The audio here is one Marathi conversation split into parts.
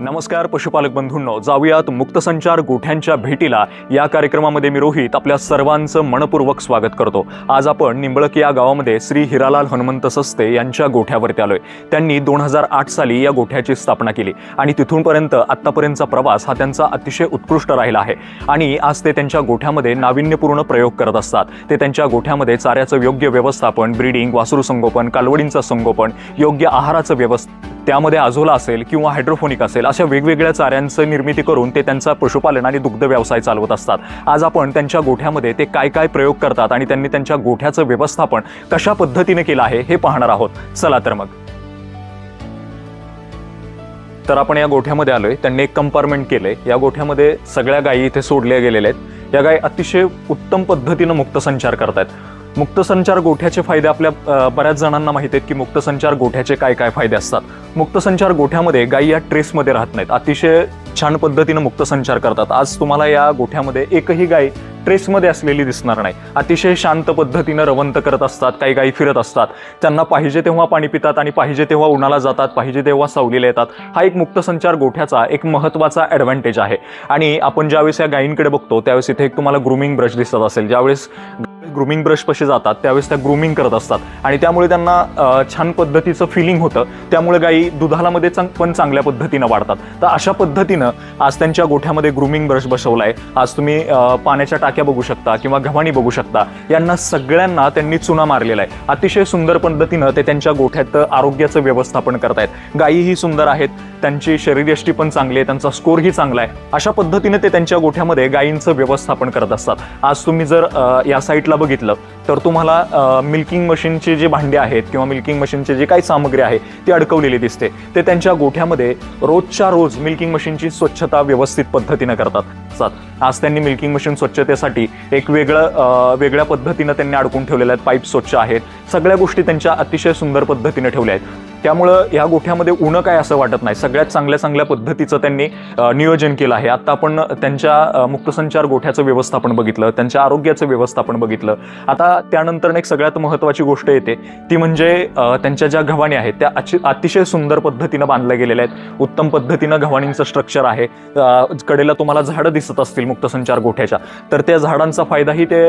नमस्कार पशुपालक बंधूंनो. जाऊयात मुक्तसंचार गोठ्यांच्या भेटीला. या कार्यक्रमामध्ये मी रोहित आपल्या सर्वांचं मनपूर्वक स्वागत करतो. आज आपण निंबळक या गावामध्ये श्री हिरालाल हनुमंत सस्ते यांच्या गोठ्यावरती आलोय. त्यांनी दोन हजार आठ साली या गोठ्याची स्थापना केली. आणि तिथूनपर्यंत आत्तापर्यंतचा प्रवास हा त्यांचा अतिशय उत्कृष्ट राहिला आहे. आणि आज ते त्यांच्या गोठ्यामध्ये नाविन्यपूर्ण प्रयोग करत असतात. ते त्यांच्या गोठ्यामध्ये चाऱ्याचं योग्य व्यवस्थापन ब्रीडिंग वासरू संगोपन कालवडींचं संगोपन योग्य आहाराचं व्यवस्थ त्यामध्ये आझोला असेल किंवा हायड्रोफोनिक असेल अशा वेगवेगळ्या चाऱ्यांचं निर्मिती करून ते त्यांचा पशुपालन आणि दुग्ध व्यवसाय चालवत असतात. आज आपण त्यांच्या गोठ्यामध्ये ते काय काय प्रयोग करतात आणि त्यांनी त्यांच्या गोठ्याचं व्यवस्थापन कशा पद्धतीने केलं आहे हे पाहणार आहोत. चला तर मग. तर आपण या गोठ्यामध्ये आलोय. त्यांनी एक कंपार्टमेंट केलंय. या गोठ्यामध्ये सगळ्या गायी इथे सोडल्या गेलेल्या आहेत. या गायी अतिशय उत्तम पद्धतीनं मुक्त संचार करतायत. मुक्तसंचार गोठ्याचे फायदे आपल्या बऱ्याच जणांना माहिती आहेत की मुक्तसंचार गोठ्याचे काय काय फायदे असतात. मुक्तसंचार गोठ्यामध्ये गायी या ट्रेसमध्ये राहत नाहीत. अतिशय छान पद्धतीनं मुक्तसंचार करतात. आज तुम्हाला या गोठ्यामध्ये एकही गाय ट्रेसमध्ये असलेली दिसणार नाही. अतिशय शांत पद्धतीनं रवंत करत असतात काही गायी फिरत असतात. त्यांना पाहिजे तेव्हा पाणी पितात आणि पाहिजे तेव्हा उन्हाला जातात पाहिजे तेव्हा सावलीला येतात. हा एक मुक्तसंचार गोठ्याचा एक महत्त्वाचा ॲडव्हान्टेज आहे. आणि आपण ज्यावेळेस या गायींकडे बघतो त्यावेळेस इथे एक तुम्हाला ग्रुमिंग ब्रश दिसत असेल. ज्यावेळेस ग्रुमिंग ब्रशपाशी जातात त्यावेळेस त्या ग्रुमिंग करत असतात. आणि त्यामुळे त्यांना छान पद्धतीचं फिलिंग होतं. त्यामुळे गायी दुधालामध्ये चांग पण चांगल्या पद्धतीनं वाढतात. तर अशा पद्धतीनं आज त्यांच्या गोठ्यामध्ये ग्रुमिंग ब्रश बसवलाय. आज तुम्ही पाण्याच्या टाक्या बघू शकता किंवा घवाणी बघू शकता. यांना सगळ्यांना त्यांनी चुना मारलेला आहे. अतिशय सुंदर पद्धतीनं ते त्यांच्या गोठ्यात आरोग्याचं व्यवस्थापन करतायत. गायीही सुंदर आहेत. त्यांची शरीरयष्टी पण चांगली आहे त्यांचा स्कोरही चांगला आहे. अशा पद्धतीने ते त्यांच्या गोठ्यामध्ये गायींचं व्यवस्थापन करत असतात. आज तुम्ही जर या साईटला बघितलं तर तुम्हाला मिल्किंग मशीनचे जे भांडे आहेत किंवा मिल्किंग मशीनचे जे काही सामग्री आहे ती अडकवलेली दिसते. ते त्यांच्या गोठ्यामध्ये रोजच्या रोज मिल्किंग मशीनची स्वच्छता व्यवस्थित पद्धतीनं करतात. आज त्यांनी मिल्किंग मशीन स्वच्छतेसाठी एक वेगळं वेगळ्या पद्धतीनं त्यांनी अडकून ठेवलेल्या आहेत. पाईप स्वच्छ आहेत. सगळ्या गोष्टी त्यांच्या अतिशय सुंदर पद्धतीने ठेवल्या आहेत. त्यामुळं या गोठ्यामध्ये उणं काय असं वाटत नाही. सगळ्यात चांगल्या चांगल्या पद्धतीचं त्यांनी नियोजन केलं आहे. आता आपण त्यांच्या मुक्तसंचार गोठ्याचं व्यवस्थापन बघितलं त्यांच्या आरोग्याचं व्यवस्थापन बघितलं. आता त्यानंतर एक सगळ्यात महत्त्वाची गोष्ट येते ती म्हणजे त्यांच्या ज्या घवाणी आहेत त्या अतिशय सुंदर पद्धतीनं बांधल्या गेलेल्या आहेत. उत्तम पद्धतीनं घवाणींचं स्ट्रक्चर आहे. कडेला तुम्हाला झाडं दिसत असतील मुक्तसंचार गोठ्याच्या. तर त्या झाडांचा फायदाही ते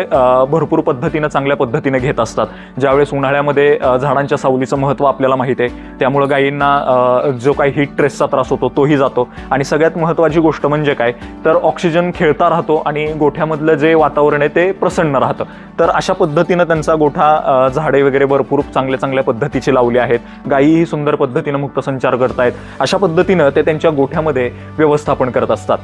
भरपूर पद्धतीनं चांगल्या पद्धतीने घेत असतात. ज्यावेळेस उन्हाळ्यामध्ये झाडांच्या सावलीचं महत्त्व आपल्याला माहिती आहे त्यामुळं गायींना जो काही हीट ट्रेसचा त्रास होतो तोही जातो. आणि सगळ्यात महत्त्वाची गोष्ट म्हणजे काय? तर ऑक्सिजन खेळता राहतो आणि गोठ्यामधलं जे वातावरण आहे ते प्रसन्न राहतं. तर अशा पद्धतीनं त्यांचा गोठा झाडे वगैरे भरपूर चांगल्या चांगल्या पद्धतीची लावली आहेत. गायीही सुंदर पद्धतीनं मुक्तसंचार करतायत. अशा पद्धतीनं ते त्यांच्या गोठ्यामध्ये व्यवस्थापन करत असतात.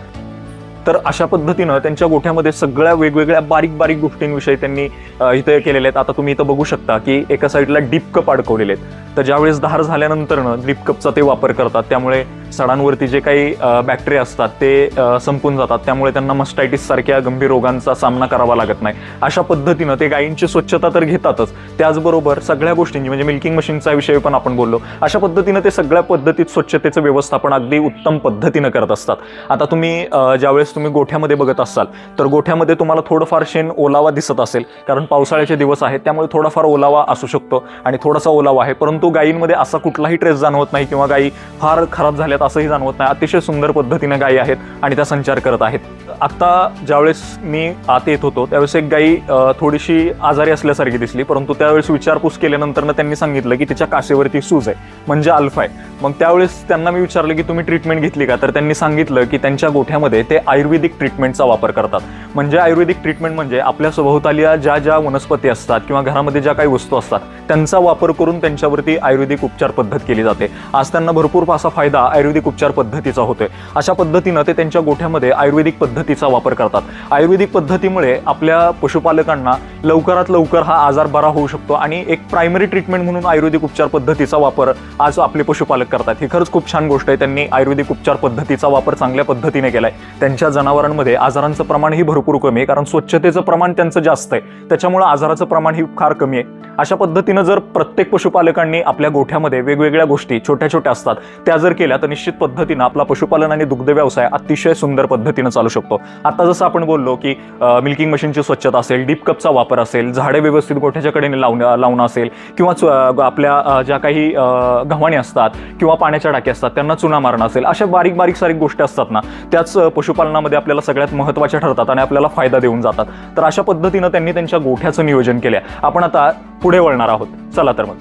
तर अशा पद्धतीनं त्यांच्या गोठ्यामध्ये सगळ्या वेगवेगळ्या बारीक बारीक गोष्टींविषयी त्यांनी इथं इथे केलेले आहेत. आता तुम्ही इथं बघू शकता की एका साईडला डीप कप अडकवलेले आहेत. तर ज्यावेळेस धार झाल्यानंतरनं डीप कपचा ते वापर करतात. त्यामुळे सडांवरती जे काही बॅक्टेरिया असतात ते संपून जातात. त्यामुळे त्यांना मस्टायटिस सारख्या गंभीर रोगांचा सामना करावा लागत नाही. अशा पद्धतीनं ते गायींची स्वच्छता तर घेतातच. त्याचबरोबर सगळ्या गोष्टींची म्हणजे मिल्किंग मशीनचा विषय पण आपण बोललो. अशा पद्धतीनं ते सगळ्या पद्धतीत स्वच्छतेचं व्यवस्थापन अगदी उत्तम पद्धतीनं करत असतात. आता तुम्ही ज्यावेळेस तुम्ही गोठ्यामध्ये बघत असाल तर गोठ्यामध्ये तुम्हाला थोडंफार शेण ओलावा दिसत असेल. कारण पावसाळ्याचे दिवस आहेत त्यामुळे थोडाफार ओलावा असू शकतो आणि थोडासा ओलावा आहे. परंतु गायींमध्ये असा कुठलाही ट्रेस जाणवत नाही किंवा गायी फार खराब झाल्यात असंही जाणवत नाही. अतिशय सुंदर पद्धतीने गायी आहेत आणि त्या संचार करत आहेत. आत्ता ज्यावेळेस मी आत येत होतो त्यावेळेस एक गायी थोडीशी आजारी असल्यासारखी दिसली. परंतु त्यावेळेस विचारपूस केल्यानंतर त्यांनी सांगितलं की तिच्या कासेवरती सूज आहे म्हणजे अल्फा आहे. मग त्यावेळेस त्यांना मी विचारलं की तुम्ही ट्रीटमेंट घेतली का? तर त्यांनी सांगितलं की त्यांच्या गोठ्यामध्ये ते आयुर्वेदिक ट्रीटमेंटचा वापर करतात. म्हणजे आयुर्वेदिक ट्रीटमेंट म्हणजे आपल्या सभोवताल्या ज्या ज्या वनस्पती असतात किंवा घरामध्ये ज्या काही वस्तू असतात त्यांचा वापर करून त्यांच्यावरती आयुर्वेदिक उपचार पद्धत केली जाते. आज त्यांना भरपूर असा फायदा आयुर्वेदिक उपचार पद्धतीचा होतोय. अशा पद्धतीनं ते त्यांच्या गोठ्यामध्ये आयुर्वेदिक पद्धतीचा वापर करतात. आयुर्वेदिक पद्धतीमुळे आपल्या पशुपालकांना लवकरात लवकर हा आजार बरा होऊ शकतो आणि एक प्रायमरी ट्रीटमेंट म्हणून आयुर्वेदिक उपचार पद्धतीचा वापर आज आपले पशुपालक करतात. ही खरंच खूप छान गोष्ट आहे. त्यांनी आयुर्वेदिक उपचार पद्धतीचा वापर चांगल्या पद्धतीने केलाय. त्यांच्या जनावरांमध्ये आजारांचं प्रमाणही भरपूर कमी आहे. कारण स्वच्छतेचं प्रमाण त्यांचं जास्त आहे. त्याच्यामुळे आजाराचं प्रमाण ही फार कमी आहे. अशा पद्धतीनं जर प्रत्येक पशुपालकांनी आपल्या गोठ्यामध्ये वेगवेगळ्या गोष्टी छोट्या छोट्या असतात त्या जर केल्या तर निश्चित पद्धतीनं आपला पशुपालन आणि दुग्ध व्यवसाय अतिशय सुंदर पद्धतीनं चालू शकतो. आता जसं आपण बोललो की मिल्किंग मशीनची स्वच्छता असेल डीप कपचा वापर असेल झाडे व्यवस्थित गोठ्याच्या कडेने लावणं लावणं असेल किंवा आपल्या ज्या काही गव्हाणी असतात किंवा पाण्याच्या टाकी असतात त्यांना चुना मारणं असेल अशा बारीक बारीक सारीक गोष्टी असतात ना त्याच पशुपालनामध्ये आपल्याला सगळ्यात महत्त्वाच्या ठरतात आणि आपल्याला फायदा देऊन जातात. तर अशा पद्धतीनं त्यांनी त्यांच्या गोठ्याचं नियोजन केलं आपण आता पुढे वळणार आहोत. चला तर मग.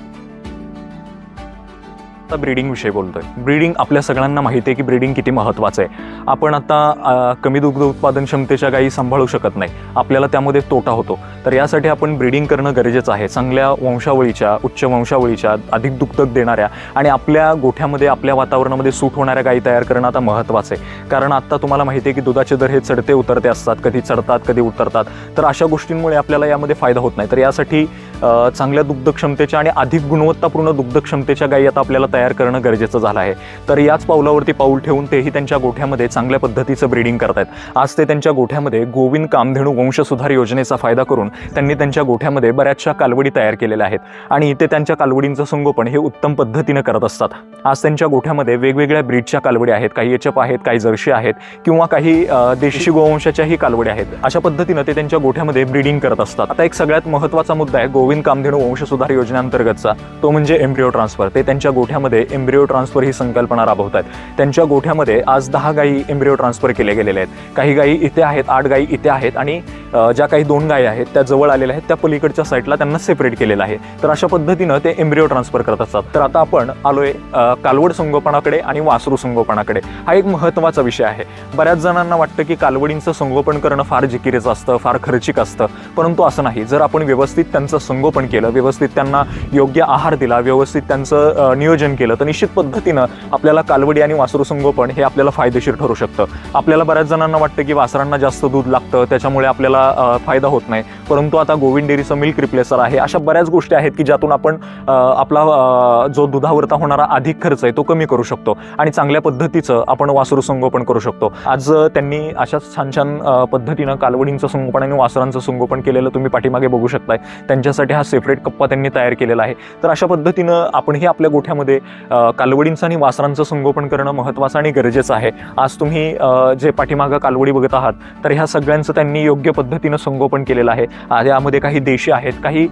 आता ब्रीडिंगविषयी बोलतो बोलतोय. ब्रीडिंग आपल्या सगळ्यांना माहिती आहे की ब्रीडिंग किती महत्त्वाचं आहे. आपण आता कमी दुग्ध उत्पादन क्षमतेच्या गायी सांभाळू शकत नाही. आपल्याला त्यामध्ये तोटा होतो. तर यासाठी आपण ब्रीडिंग करणं गरजेचं आहे. चांगल्या वंशावळीच्या उच्च वंशावळीच्या अधिक दुग्धक देणाऱ्या आणि आपल्या गोठ्यामध्ये आपल्या वातावरणामध्ये सूट होणाऱ्या गायी तयार करणं आता महत्त्वाचं आहे. कारण आता तुम्हाला माहिती आहे की दुधाचे दर हे चढते उतरते असतात. कधी चढतात कधी उतरतात. तर अशा गोष्टींमुळे आपल्याला यामध्ये फायदा होत नाही. तर यासाठी चांगल्या दुग्धक्षमतेच्या आणि अधिक गुणवत्तापूर्ण दुग्धक्षमतेच्या गायी आता आपल्याला तयार करणं गरजेचं झालं आहे. तर याच पावलावरती पाऊल ठेवून तेही त्यांच्या गोठ्यामध्ये चांगल्या पद्धतीचं ब्रीडिंग करतायत. आज ते त्यांच्या गोठ्यामध्ये गोविंद कामधेणू वंशसुधार योजनेचा फायदा करून त्यांनी त्यांच्या गोठ्यामध्ये बऱ्याचशा कालवडी तयार केलेल्या आहेत. आणि ते त्यांच्या कालवडींचं संगोपन हे उत्तम पद्धतीनं करत असतात. आज त्यांच्या गोठ्यामध्ये वेगवेगळ्या ब्रीडच्या कालवडी आहेत. काही एचप आहेत काही जर्शी आहेत किंवा काही देशी गोवंशाच्याही कालवडी आहेत. अशा पद्धतीनं ते त्यांच्या गोठ्यामध्ये ब्रीडिंग करत असतात. आता एक सगळ्यात महत्त्वाचा मुद्दा आहे गोविंद कामधेनू वंशसुधार योजनेअंतर्गतचा तो म्हणजे एम्ब्रिओ ट्रान्सफर ते त्यांच्या गोठ्यामध्ये एम्ब्रिओ ट्रान्सफर ही संकल्पना राबवत आहेत त्यांच्या गोठ्यामध्ये आज दहा गायी एम्ब्रिओ ट्रान्सफर केले गेलेले आहेत. काही गायी इथे आहेत आठ गायी इथे आहेत आणि ज्या काही दोन गायी आहेत त्या जवळ आलेल्या आहेत त्या पलीकडच्या साईडला त्यांना सेपरेट केलेलं आहे. तर अशा पद्धतीनं ते एम्ब्रिओ ट्रान्सफर करत असतात. तर आता आपण आलोय कालवड संगोपनाकडे आणि वासरू संगोपनाकडे. हा एक महत्त्वाचा विषय आहे. बऱ्याच जणांना वाटतं की कालवडींचं संगोपन करणं फार जिकिरेचं असतं फार खर्चिक असतं. परंतु असं नाही. जर आपण व्यवस्थित त्यांचं संगोपन केलं व्यवस्थित त्यांना योग्य आहार दिला व्यवस्थित त्यांचं नियोजन केलं तर निश्चित पद्धतीनं आपल्याला कालवडी आणि वासरू संगोपन हे आपल्याला फायदेशीर ठरू शकतं. आपल्याला बऱ्याच जणांना वाटतं की वासरांना जास्त दूध लागतं त्याच्यामुळे आपल्याला फायदा होत नाही. परंतु आता गोविंद डेअरीचं मिल्क रिप्लेसर आहे. अशा बऱ्याच गोष्टी आहेत की ज्यातून आपण आपला जो दुधावरता होणारा अधिक खर्च आहे तो कमी करू शकतो आणि चांगल्या पद्धतीचं आपण वासरू संगोपन करू शकतो. आज त्यांनी अशाच छान छान पद्धतीनं कालवडींचं संगोपन आणि वासरांचं संगोपन केलेलं तुम्ही पाठीमागे बघू शकताय. त्यांच्यासाठी हा सेपरेट कप्पा त्यांनी तयार केलेला आहे. तर अशा पद्धतीनं आपणही आपल्या गोठ्यामध्ये कालवडींचं आणि वासरांचं संगोपन करणं महत्त्वाचं आणि गरजेचं आहे. आज तुम्ही जे पाठीमागं कालवडी बघत आहात तर ह्या सगळ्यांचं त्यांनी योग्य पद्धतीनं संगोपन केलेलं आहे. यामध्ये काही देशी आहेत काही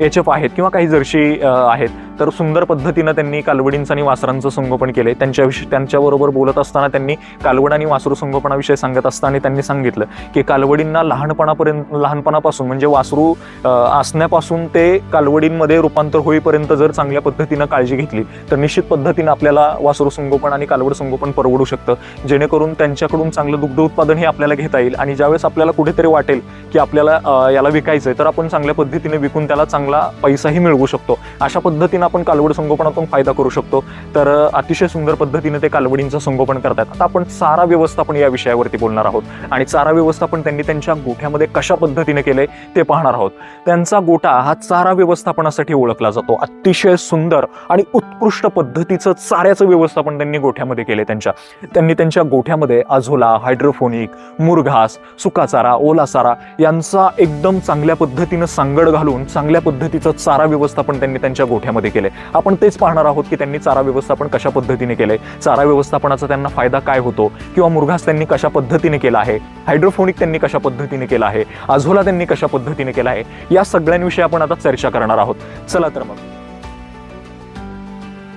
एच एफ आहेत किंवा काही जर्शी आहेत. तर सुंदर पद्धतीनं त्यांनी कालवडींचं आणि वासरांचं संगोपन केले त्यांच्याविषयी त्यांच्याबरोबर बोलत असताना त्यांनी कालवड आणि वासरू संगोपनाविषयी सांगत असताना त्यांनी सांगितलं की कालवडींना लहानपणापर्यंत लहानपणापासून म्हणजे वासरू असण्यापासून ते कालवडींमध्ये रूपांतर होईपर्यंत जर चांगल्या पद्धतीनं काळजी घेतली तर निश्चित पद्धतीनं आपल्याला वासरू संगोपन आणि कालवड संगोपन परवडू शकतं. जेणेकरून त्यांच्याकडून चांगलं दुग्ध उत्पादन हे आपल्याला घेता येईल आणि ज्यावेळेस आपल्याला कुठेतरी वाटेल की आपल्याला याला विकायचं आहे तर आपण चांगल्या पद्धतीने विकून त्याला चांगलं पैसाही मिळवू शकतो. अशा पद्धतीनं आपण कालवड संगोपनातून फायदा करू शकतो. तर अतिशय सुंदर पद्धतीने ते कालवडींचं संगोपन करतात. आता आपण चारा व्यवस्थापन या विषयावरती बोलणार आहोत. आणि चारा व्यवस्थापन त्यांनी त्यांच्या गोठ्यामध्ये कशा पद्धतीने केले ते पाहणार आहोत. त्यांचा गोठा हा चारा व्यवस्थापनासाठी ओळखला जातो. अतिशय सुंदर आणि उत्कृष्ट पद्धतीचं चाऱ्याचं व्यवस्थापन त्यांनी गोठ्यामध्ये केले त्यांच्या. त्यांनी त्यांच्या गोठ्यामध्ये अझोला हायड्रोफोनिक मुरघास सुका चारा ओला चारा यांचा एकदम चांगल्या पद्धतीनं सांगड घालून चांगल्या पद्धतीचं चारा व्यवस्थापन त्यांनी त्यांच्या गोठ्यामध्ये केले आपण तेच पाहणार आहोत की त्यांनी चारा व्यवस्थापन कशा पद्धतीने केलंय. चारा व्यवस्थापनाचा त्यांना फायदा काय होतो? किंवा मुरघास त्यांनी कशा पद्धतीने केला आहे? हायड्रोफोनिक त्यांनी कशा पद्धतीने केला आहे? आझोला त्यांनी कशा पद्धतीने केला आहे? या सगळ्यांविषयी आपण आता चर्चा करणार आहोत. चला तर मग.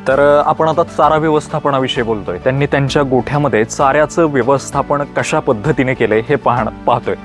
तर आपण आता चारा व्यवस्थापनाविषयी बोलतोय. त्यांनी त्यांच्या गोठ्यामध्ये चाऱ्याचं व्यवस्थापन कशा पद्धतीने केलंय हे पाहण पाहतोय.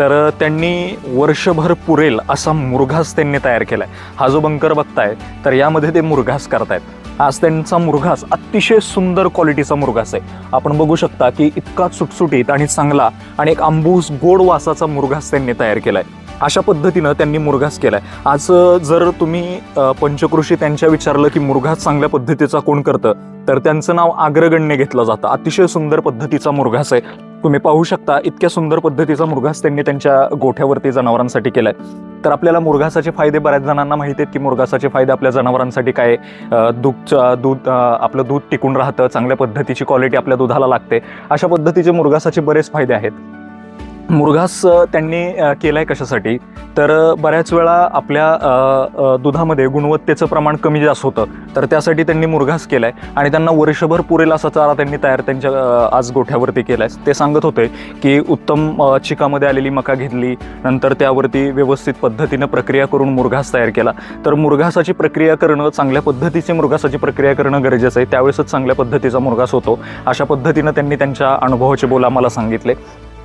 तर त्यांनी वर्षभर पुरेल असा मुरघास त्यांनी तयार केला आहे हा जो बंकर बघताय तर यामध्ये ते मुरघास करतायत. आज त्यांचा मुरघास अतिशय सुंदर क्वालिटीचा मुरघास आहे. आपण बघू शकता की इतका सुटसुटीत आणि चांगला आणि एक आंबूस गोड वासाचा मुरघास त्यांनी तयार केला आहे अशा पद्धतीनं त्यांनी मुरघास आहे आज जर तुम्ही पंचकृषी त्यांच्या विचारलं की मुरघास चांगल्या पद्धतीचा कोण करतं तर त्यांचं नाव अग्रगण्य घेतलं जातं. अतिशय सुंदर पद्धतीचा मुरघास आहे. तुम्ही पाहू शकता इतक्या सुंदर पद्धतीचा मुरघास त्यांनी त्यांच्या गोठ्यावरती जनावरांसाठी केला आहे तर आपल्याला मुरघासाचे फायदे बऱ्याच जणांना माहिती आहेत की मुरघासाचे फायदे आपल्या जनावरांसाठी काय दूधचं दूध आपलं दूध टिकून राहतं चांगल्या पद्धतीची क्वालिटी आपल्या दुधाला लागते. अशा पद्धतीचे मुरघासाचे बरेच फायदे आहेत. मुरघास त्यांनी केला केलाय कशासाठी? तर बऱ्याच वेळा आपल्या दुधामध्ये गुणवत्तेचं प्रमाण कमी जास्त होतं. तर त्यासाठी त्यांनी मुरघास केलाय आणि त्यांना वर्षभर पुरेल असा चारा त्यांनी तयार त्यांच्या आज गोठ्यावरती केलाय. ते सांगत होते की उत्तम चिकामध्ये आलेली मका घेतली नंतर त्यावरती व्यवस्थित पद्धतीनं प्रक्रिया करून मुरघास तयार केला. तर मुरघासाची प्रक्रिया करणं चांगल्या पद्धतीची मुरघासाची प्रक्रिया करणं गरजेचं आहे. त्यावेळेसच चांगल्या पद्धतीचा मुरघास होतो. अशा पद्धतीनं त्यांनी त्यांच्या अनुभवाचे बोल आम्हाला सांगितले.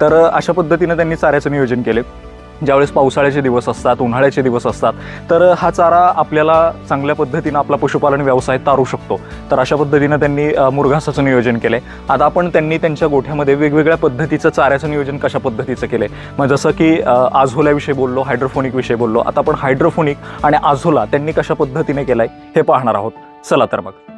तर अशा पद्धतीनं त्यांनी चाऱ्याचं नियोजन केले. ज्यावेळेस पावसाळ्याचे दिवस असतात उन्हाळ्याचे दिवस असतात तर हा चारा आपल्याला चांगल्या पद्धतीनं आपला पशुपालन व्यवसाय तारू शकतो. तर अशा पद्धतीनं त्यांनी मुरघासाचं नियोजन केलंय. आता आपण त्यांनी त्यांच्या गोठ्यामध्ये वेगवेगळ्या पद्धतीचं चाऱ्याचं नियोजन कशा पद्धतीचं केलं आहे मग जसं की आझोल्याविषयी बोललो हायड्रोफोनिकविषयी बोललो. आता आपण हायड्रोफोनिक आणि आझोला त्यांनी कशा पद्धतीने केलाय हे पाहणार आहोत. चला तर मग.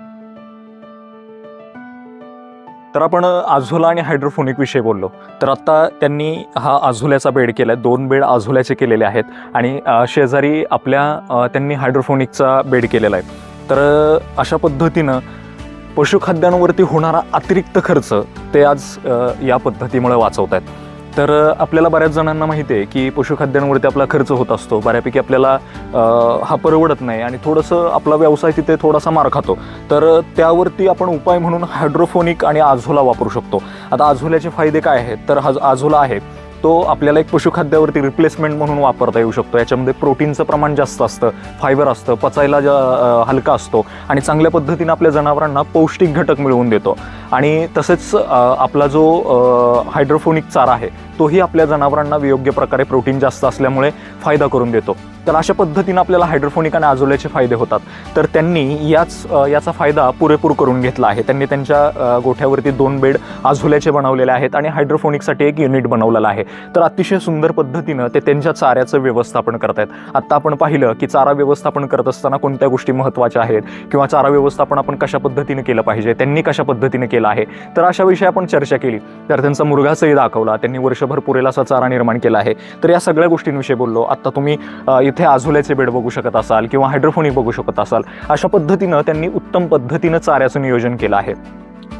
तर आपण आझोला आणि हायड्रोफोनिक विषयी बोललो. तर आत्ता त्यांनी हा आझोल्याचा बेड केला आहे दोन बेड आझोल्याचे केलेले आहेत आणि शेजारी आपल्या त्यांनी हायड्रोफोनिकचा बेड केलेला आहे. तर अशा पद्धतीनं पशुखाद्यांवरती होणारा अतिरिक्त खर्च ते आज या पद्धतीमुळे वाचवत आहेत तर आपल्याला बऱ्याच जणांना माहिती आहे की पशुखाद्यांवरती आपला खर्च होत असतो. बऱ्यापैकी आपल्याला हा परवडत नाही आणि थोडंसं आपला व्यवसाय तिथे थोडासा मार खातो. तर त्यावरती आपण उपाय म्हणून हायड्रोफोनिक आणि आझोला वापरू शकतो. आता आझोल्याचे फायदे काय आहेत? तर हा आझोला आहे. तो आपल्याला एक पशुखाद्यावरती रिप्लेसमेंट म्हणून वापरता येऊ शकतो. याच्यामध्ये प्रोटीनचं प्रमाण जास्त असतं फायबर असतं पचायला जा हलका असतो आणि चांगल्या पद्धतीनं आपल्या जनावरांना पौष्टिक घटक मिळवून देतो. आणि तसेच आपला जो हायड्रोफोनिक चारा आहे तोही आपल्या जनावरांना योग्य प्रकारे प्रोटीन जास्त असल्यामुळे फायदा करून देतो. तर अशा पद्धतीनं आपल्याला हायड्रोफोनिक आणि आजोल्याचे फायदे होतात. तर त्यांनी याच याचा फायदा पुरेपूर करून घेतला आहे. त्यांनी त्यांच्या गोठ्यावरती दोन बेड आजोल्याचे बनवलेले आहेत आणि हायड्रोफोनिकसाठी एक युनिट बनवलेलं आहे. तर अतिशय सुंदर पद्धतीनं ते त्यांच्या चाऱ्याचं व्यवस्थापन करत आहेत आत्ता आपण पाहिलं की चारा व्यवस्थापन करत असताना कोणत्या गोष्टी महत्त्वाच्या आहेत किंवा चारा व्यवस्थापन आपण कशा पद्धतीने केलं पाहिजे त्यांनी कशा पद्धतीने केलं आहे तर अशा विषयी आपण चर्चा केली. तर त्यांचा मुरघासही दाखवला त्यांनी वर्षभर पुरेल असा चारा निर्माण केला आहे. तर या सगळ्या गोष्टींविषयी बोललो. आत्ता तुम्ही इथे आझोल्याचे बेड बघू शकत असाल किंवा हायड्रोफोनिक बघू शकत असाल. अशा पद्धतीनं त्यांनी उत्तम पद्धतीनं चाऱ्याचं नियोजन केलं आहे.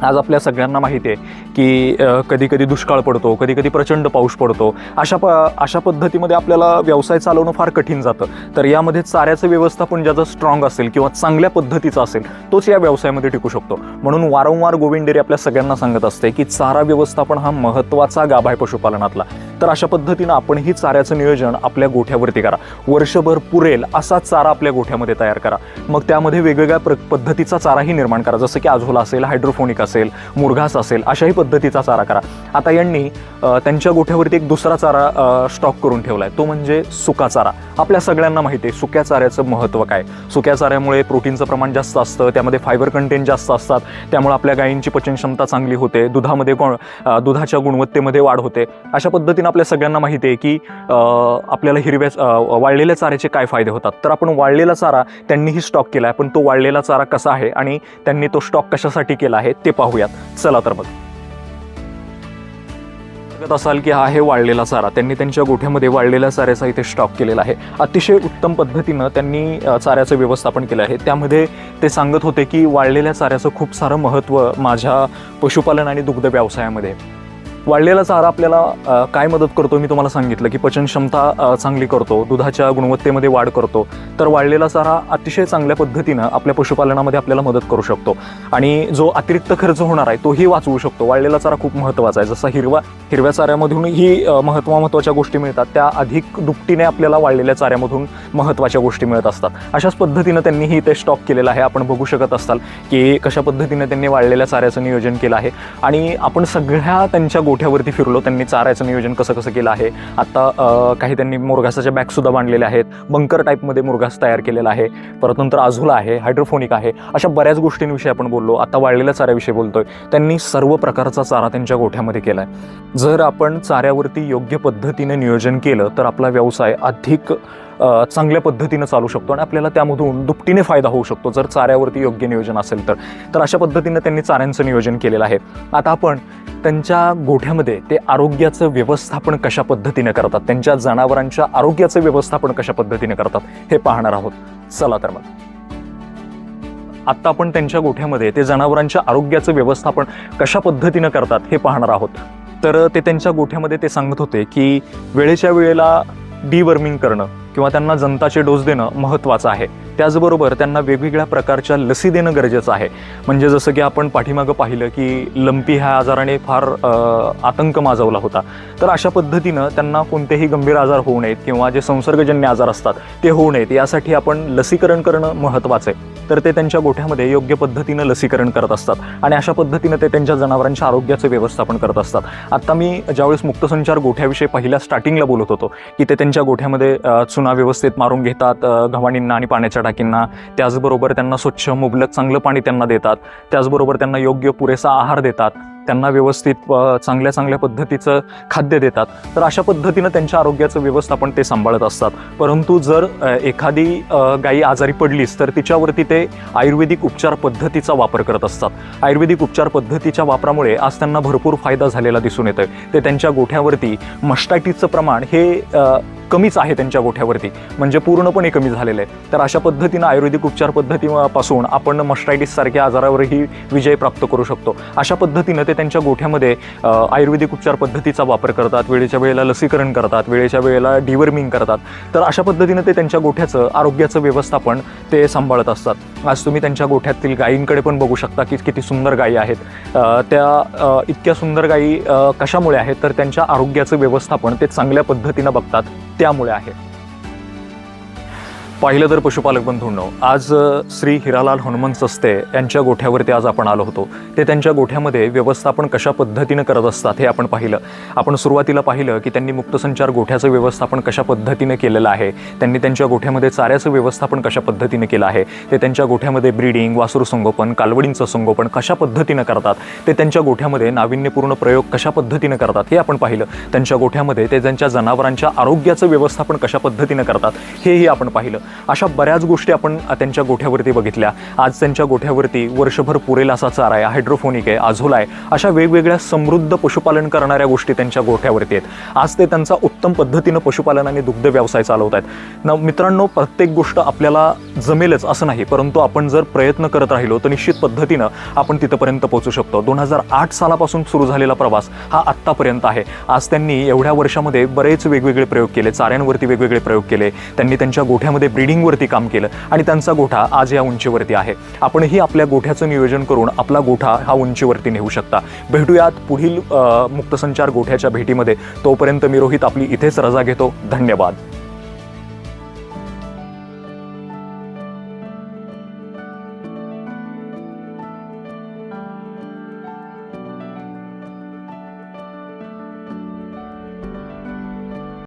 आज आपल्या सगळ्यांना माहिती आहे की कधी कधी दुष्काळ पडतो कधी कधी प्रचंड पाऊस पडतो. अशा प अशा पद्धतीमध्ये आपल्याला व्यवसाय चालवणं फार कठीण जातं. तर यामध्ये चाऱ्याचं व्यवस्थापन ज्याचं स्ट्रॉंग असेल किंवा चांगल्या पद्धतीचं असेल तोच या व्यवसायामध्ये टिकू शकतो. म्हणून वारंवार गोविंदेरी आपल्या सगळ्यांना सांगत असते की चारा व्यवस्थापन हा महत्त्वाचा गाभा आहे पशुपालनातला. तर अशा पद्धतीनं आपणही चाऱ्याचं नियोजन आपल्या गोठ्यावरती करा. वर्षभर पुरेल असा चारा आपल्या गोठ्यामध्ये तयार करा. मग त्यामध्ये वेगवेगळ्या प्र पद्धतीचा चाराही निर्माण करा. जसं की आझोला असेल हायड्रोफोनिक असेल मुरघास असेल अशाही पद्धतीचा चारा करा. आता यांनी त्यांच्या गोठ्यावरती एक दुसरा चारा स्टॉक करून ठेवला आहे तो म्हणजे सुका चारा. आपल्या सगळ्यांना माहिती आहे सुक्या चाऱ्याचं महत्त्व काय? सुक्या चाऱ्यामुळे प्रोटीनचं प्रमाण जास्त असतं त्यामध्ये फायबर कंटेंट जास्त असतात त्यामुळे आपल्या गायींची पचनक्षमता चांगली होते दुधामध्ये कोण दुधाच्या गुणवत्तेमध्ये वाढ होते. अशा पद्धतीनं आपल्या सगळ्यांना माहिती आहे की आपल्याला हिरव्या वाळलेल्या चाऱ्याचे काय फायदे होतात. तर आपण वाळलेला चारा त्यांनीही स्टॉक केला आहे पण तो वाळलेला चारा कसा आहे आणि त्यांनी तो स्टॉक कशासाठी केला आहे ते पाहूयात. चला तर मग बघत असाल की हा आहे वाळलेला चारा. त्यांनी त्यांच्या गोठ्यामध्ये वाळलेल्या चाऱ्याचा इथे स्टॉक केलेला आहे. अतिशय उत्तम पद्धतीनं त्यांनी चाऱ्याचं व्यवस्थापन केलं आहे. त्यामध्ये ते सांगत होते की वाळलेल्या चाऱ्याचं खूप सारं महत्त्व माझ्या पशुपालन आणि दुग्ध व्यवसायामध्ये वाढलेला वाळलेला चारा आपल्याला काय मदत करतो? मी तुम्हाला सांगितलं की पचनक्षमता क्षमता चांगली करतो दुधाच्या गुणवत्तेमध्ये वाढ करतो. तर वाळलेला चारा अतिशय चांगल्या पद्धतीनं आपल्या पशुपालनामध्ये आपल्याला मदत करू शकतो. आणि जो अतिरिक्त खर्च होणार आहे तोही वाचवू शकतो. वाळलेला चारा खूप महत्त्वाचा आहे. जसा हिरवा हिरव्या चाऱ्यामधूनही महत्त्व महत्त्वाच्या गोष्टी मिळतात त्या अधिक दुपटीने आपल्याला वाळलेल्या चाऱ्यामधून महत्त्वाच्या गोष्टी मिळत असतात. अशाच पद्धतीनं त्यांनीही ते स्टॉक केलेलं आहे. आपण बघू शकत असाल की कशा पद्धतीने त्यांनी वाळलेल्या चाऱ्याचं नियोजन केलं आहे. आणि आपण सगळ्या त्यांच्या गोठ्यावरती फिरलो त्यांनी चाऱ्याचं नियोजन कसं कसं केलं आहे. आता काही त्यांनी मुरघासाच्या बॅगसुद्धा बांधलेल्या आहेत. बंकर टाईपमध्ये मुरघास तयार केलेला आहे. परत नंतर आझुला आहे हायड्रोफोनिक आहे. अशा बऱ्याच गोष्टींविषयी आपण बोललो. आता वाळलेल्या चाऱ्याविषयी बोलतोय. त्यांनी सर्व प्रकारचा चारा त्यांच्या गोठ्यामध्ये केला आहे जर आपण चाऱ्यावरती योग्य पद्धतीने नियोजन केलं तर आपला व्यवसाय अधिक चांगल्या पद्धतीनं चालू शकतो आणि आपल्याला त्यामधून दुपटीने फायदा होऊ शकतो जर चाऱ्यावरती योग्य नियोजन असेल तर. तर अशा पद्धतीनं त्यांनी चाऱ्यांचं नियोजन केलेलं आहे. आता आपण त्यांच्या गोठ्यामध्ये ते आरोग्याचं व्यवस्थापन कशा पद्धतीने करतात? त्यांच्या जनावरांच्या आरोग्याचं व्यवस्थापन कशा पद्धतीने करतात? हे पाहणार आहोत. चला तर मग. आत्ता आपण त्यांच्या गोठ्यामध्ये ते जनावरांच्या आरोग्याचं व्यवस्थापन कशा पद्धतीनं करतात हे पाहणार आहोत. तर ते त्यांच्या गोठ्यामध्ये ते सांगत होते की वेळेच्या वेळेला डिवर्मिंग करणं किंवा त्यांना जनताचे डोस देणं महत्त्वाचं आहे. त्याचबरोबर त्यांना वेगवेगळ्या प्रकारच्या लसी देणं गरजेचं आहे. म्हणजे जसं की आपण पाठीमागं पाहिलं की लंपी ह्या आजाराने फार आतंक माजवला होता. तर अशा पद्धतीनं त्यांना कोणतेही गंभीर आजार होऊ नयेत किंवा जे संसर्गजन्य आजार असतात ते होऊ नयेत. यासाठी आपण लसीकरण करणं महत्त्वाचं आहे. तर ते त्यांच्या गोठ्यामध्ये योग्य पद्धतीनं लसीकरण करत असतात. आणि अशा पद्धतीनं ते त्यांच्या जनावरांच्या आरोग्याचं व्यवस्थापन करत असतात. आत्ता मी ज्यावेळेस मुक्तसंचार गोठ्याविषयी पहिल्या स्टार्टिंगला बोलत होतो की ते त्यांच्या गोठ्यामध्ये चुना व्यवस्थित मारून घेतात घवाणींना गव्हाणींना आणि पाण्याच्या टाकींना. त्याचबरोबर त्यांना स्वच्छ मुबलक चांगलं पाणी त्यांना देतात. त्याचबरोबर त्यांना योग्य पुरेसा आहार देतात. त्यांना व्यवस्थित चांगल्या चांगल्या पद्धतीचं खाद्य देतात. तर अशा पद्धतीनं त्यांच्या आरोग्याचं व्यवस्थापन ते सांभाळत असतात. परंतु जर एखादी गायी आजारी पडलीच तर तिच्यावरती ते आयुर्वेदिक उपचार पद्धतीचा वापर करत असतात. आयुर्वेदिक उपचार पद्धतीच्या वापरामुळे आज त्यांना भरपूर फायदा झालेला दिसून येतोय. ते त्यांच्या गोठ्यावरती मस्टायटीसचं प्रमाण हे कमीच आहे त्यांच्या गोठ्यावरती. म्हणजे पूर्णपणे कमी झालेलं आहे. तर अशा पद्धतीनं आयुर्वेदिक उपचार पद्धतीपासून आपण मस्टायटिस सारख्या आजारावरही विजय प्राप्त करू शकतो. अशा पद्धतीनं ते त्यांच्या गोठ्यामध्ये आयुर्वेदिक उपचार पद्धतीचा वापर करतात. वेळेच्या वेळेला लसीकरण करतात. वेळेच्या वेळेला डिवर्मिंग करतात. तर अशा पद्धतीनं ते त्यांच्या गोठ्याचं आरोग्याचं व्यवस्थापन ते सांभाळत असतात. आज तुम्ही त्यांच्या गोठ्यातील गायींकडे पण बघू शकता की किती सुंदर गायी आहेत. त्या इतक्या सुंदर गायी कशामुळे आहेत? तर त्यांच्या आरोग्याचं व्यवस्थापन ते चांगल्या पद्धतीनं बघतात. त्यामुळे आहे. पाहिलं तर पशुपालक बंधूंनो आज श्री हिरालाल हनुमंत सस्ते यांच्या गोठ्यावरती आज आपण आलो होतो. ते त्यांच्या गोठ्यामध्ये व्यवस्थापन कशा पद्धतीनं करत असतात हे आपण पाहिलं. आपण सुरुवातीला पाहिलं की त्यांनी मुक्तसंचार गोठ्याचं व्यवस्थापन कशा पद्धतीनं केलेलं आहे त्यांनी त्यांच्या गोठ्यामध्ये चाऱ्याचं व्यवस्थापन कशा पद्धतीनं केलं आहे ते त्यांच्या गोठ्यामध्ये ब्रीडिंग वासरू संगोपन कालवडींचं संगोपन कशा पद्धतीनं करतात ते त्यांच्या गोठ्यामध्ये नाविन्यपूर्ण प्रयोग कशा पद्धतीनं करतात हे आपण पाहिलं. त्यांच्या गोठ्यामध्ये ते त्यांच्या जनावरांच्या आरोग्याचं व्यवस्थापन कशा पद्धतीनं करतात हेही आपण पाहिलं. अशा बऱ्याच गोष्टी आपण त्यांच्या गोठ्यावरती बघितल्या. आज त्यांच्या गोठ्यावरती वर्षभर पुरेल असा चारा आहे. हायड्रोफोनिक आहे आझोला आहे. अशा वेगवेगळ्या समृद्ध पशुपालन करणाऱ्या गोष्टी त्यांच्या गोठ्यावरती आहेत. आज ते त्यांचा उत्तम पद्धतीनं पशुपालन आणि दुग्ध व्यवसाय चालवत आहेत. न मित्रांनो प्रत्येक गोष्ट आपल्याला जमेलच असं नाही. परंतु आपण जर प्रयत्न करत राहिलो तर निश्चित पद्धतीनं आपण तिथपर्यंत पोहोचू शकतो. दोन हजार आठ सालापासून सुरू झालेला प्रवास हा आत्तापर्यंत आहे. आज त्यांनी एवढ्या वर्षामध्ये बरेच वेगवेगळे प्रयोग केले. चाऱ्यांवरती वेगवेगळे प्रयोग केले. त्यांनी त्यांच्या गोठ्यामध्ये ब्रीडिंगवरती काम केलं आणि त्यांचा गोठा आज या उंचीवरती आहे. आपणही आपल्या गोठ्याचं नियोजन करून आपला गोठा हा उंचीवरती नेऊ शकता. भेटूयात पुढील मुक्तसंचार गोठ्याच्या भेटीमध्ये. तोपर्यंत मी रोहित आपली इथेच रजा घेतो. धन्यवाद.